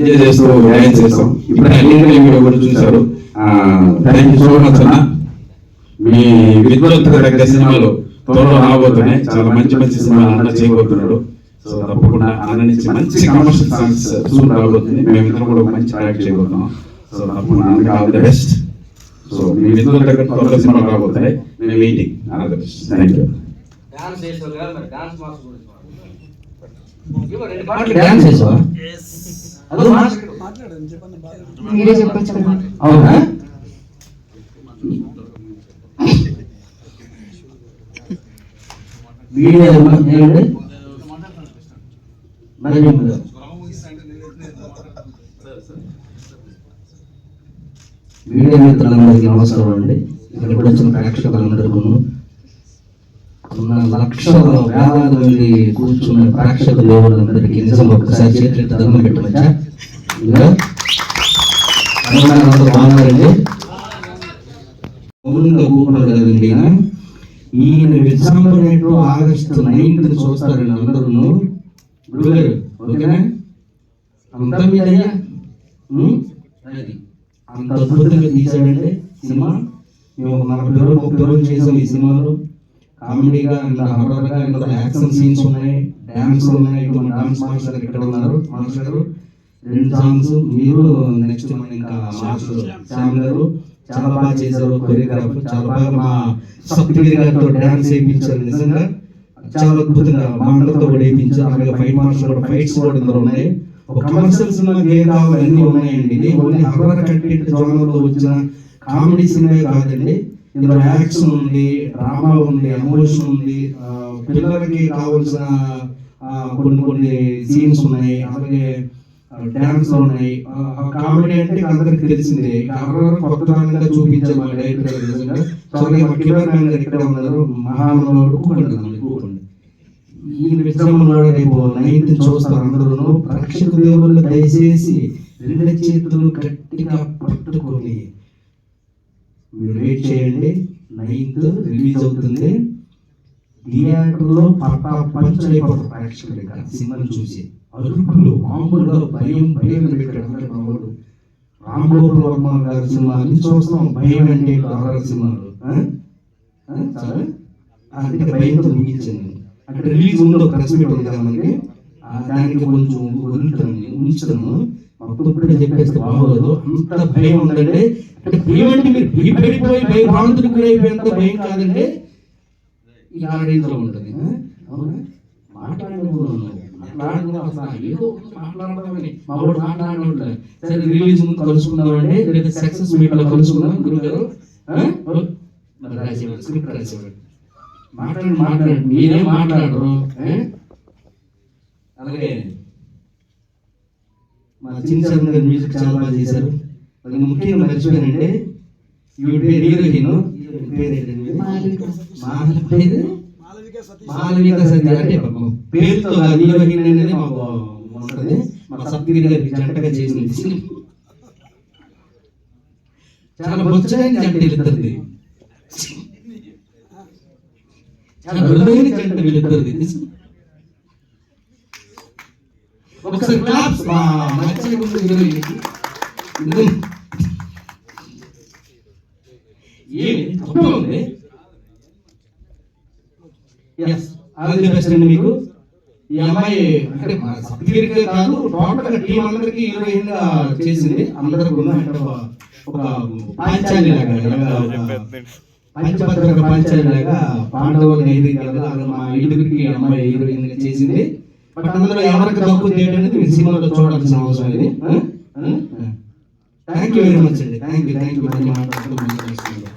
Enjoy చేస్తూ dance చేస్తాం. ఇప్పుడు అన్ని వీడియో కూడా చూశారు. థ్యాంక్ యూ సో మచ్ అన్న. మీ విద్వత్తు దగ్గర సినిమాలు త్వరలో రాబోతున్నాయి. చాలా మంచి మంచి సినిమాలు అన్న చేయబోతున్నాడు సో తప్పకుండా అన్న నుంచి మంచి కమర్షియల్ సాంగ్స్ సూన్ రాబోతుంది. మేము ఇద్దరం కూడా మంచి ప్రాజెక్ట్ చేయబోతున్నాం. సో తప్పకుండా అందుకే ఆల్ ది బెస్ట్ సో మీ విద్వత్తు దగ్గర త్వరలో సినిమాలు రాబోతాయి మేము waiting all the best thank you dance చేసావు కదా మరి? డాన్స్ మాస్టర్ గురించి డాన్స్ చేసావా మీరే చెప్పొచ్చు అవునా? వీడియో ఏమండి? మరి మిత్రులందరికీ నమస్కారం అండి. ఇక్కడికి వచ్చిన ప్రేక్షకులందరికీ ఉన్న లక్షల వేలాది మంది కూర్చున్న ప్రేక్షక దేవులందరికీ నిజంగా ఒకసారి చేతులు ధర్మం పెట్టమచ్చా? బాగున్నారండి? మౌనంగా కూర్చున్నారు కదండి ఈయన. డిసెంబర్ ఎయిట్ ఆగస్టు నైన్త్ చూస్తారండి అందరూ గురుగారు ఓకేనా? అంతా మీదయ్యా అది. అంత అద్భుతంగా తీసాడండి సినిమా. మేము నలభై రోజులు ముప్పై రోజులు చేసాం ఈ సినిమాలో. కామెడీగా ఇంకా హర్రర్గా ఇంకా యాక్షన్ సీన్స్ ఉన్నాయి. డాన్స్ ఉన్నాయి. మన డాన్స్ మాస్టర్ ఇక్కడ ఉన్నారు. మాస్టర్ గారు రెండు సాంగ్స్ మీరు నెక్స్ట్ మన ఇంకా మాస్టర్ శ్యామ్ గారు చాలా బాగా చేశారు కొరియోగ్రాఫర్ చాలా బాగా మా సప్తగిరి గారితో డ్యాన్స్ వేయించారు. నిజంగా చాలా అద్భుతంగా మా అందరితో కూడా వేయించారు. అలాగే ఫైట్ మాస్టర్ కూడా ఫైట్స్ కూడా ఇందులో ఉన్నాయి. ఒక కమర్షియల్ సినిమా ఏం కావాలి అన్ని ఉన్నాయండి. ఇది ఓన్లీ హర్రర్ కంటెంట్ జోనర్లో వచ్చిన కామెడీ సినిమా కాదండి. ఇందులో యాక్షన్ ఉంది డ్రామా ఉంది ఎమోషన్ ఉంది పిల్లలకి కావాల్సిన ఆ, కొన్ని కొన్ని సీన్స్ ఉన్నాయి అలాగే డాన్స్ ఉన్నాయి. కామెడీ అంటే అందరికి తెలిసిందే. హర్రర్ కొత్త తరంగా చూపించే మా డైరెక్టర్ సో అలాగే మా మ్యాన్ గారు ఇక్కడే ఉన్నారు. మహానుభావుడు కూకండి అన్నమాట, కూకండి విశ్రమంలో రేపు నైన్త్ చూస్తారు అందరూ ప్రేక్షక దేవుళ్ళు దయచేసి రెండు చేతులు గట్టిగా పట్టుకొని మీరు వెయిట్ చేయండి. నైన్త్ రిలీజ్ అవుతుంది. థియేటర్లో పట్టా పంచలైపోతారు ప్రేక్షకులు ఇక్కడ సినిమాలు చూసి అరుపులు మామూలుగా భయం భయం పెట్టాడు అందరి మామూలు. రామ్ గోపాల్ వర్మ గారి సినిమాని చూస్తాం. భయం అంటే హారర్ సినిమాలు. సరే ఆ? అందుకే భయంతో ముగించాను అంటే రిలీజ్ ఉందో ప్రెస్ మీట్ ఉంది మనకి. దానికి కొంచెం వదులుతాను నేను, మొత్తం చెప్పేస్తే బాగోదు. అంత భయం ఉందంటే అంటే భయం అంటే మీరు భయపడిపోయి భయభ్రాంతులకు గురైపోయేంత భయం కాదండి ఈ ఆ ఉంటుంది. అవునా? మాట్లాడడం సరే రిలీజ్ ముందు లేదా సక్సెస్ మీట్లో కలుసుకుందాం గురువు గారు మాట్లాడండి మీరేం మాట్లాడరు. అలాగే మా చిన్న చరణ్ గారు మ్యూజిక్ చాలా బాగా చేశారు. అలాగే ముఖ్యంగా మర్చిపోయానంటే ఈవిడ పేరు హీరోయిన్ పేరు పేరు మాలవిక అంటే పాపం. పేరుతో కాదు హీరోయిన్ అనేది మాకు ఉంటుంది. మా సప్తగిరి గారికి జంటగా చేసింది చాలా బొచ్చగైన జంట వీళ్ళిద్దరిది చాలా మృదువైన జంట వీళ్ళిద్దరిది. ఒకసారి క్లాప్స్ మా మంచిగా ఉంది హీరోయిన్కి. ఇది. ఏమి తప్పు ఉంది? ఎస్ ఆల్ ది బెస్ట్ అండి మీకు? ఈ అమ్మాయి అంటే కాదు టోటల్ టీం అందరికి హీరోయిన్గా చేసింది. అందరికి ఉన్న ఒక- పాంచాలి లాగా పంచాలి పాండవులు అలా మా ఐదుగురికి అమ్మాయి హీరోయిన్గా చేసింది. బట్ అందులో ఎవరికి చేయడం అనేది మీరు సినిమాలో చూడాల్సిన అవసరం ఇది థ్యాంక్ యూ వెరీ మచ్ అండి. థ్యాంక్ యూ థ్యాంక్ యూ మాట్లాడుతూ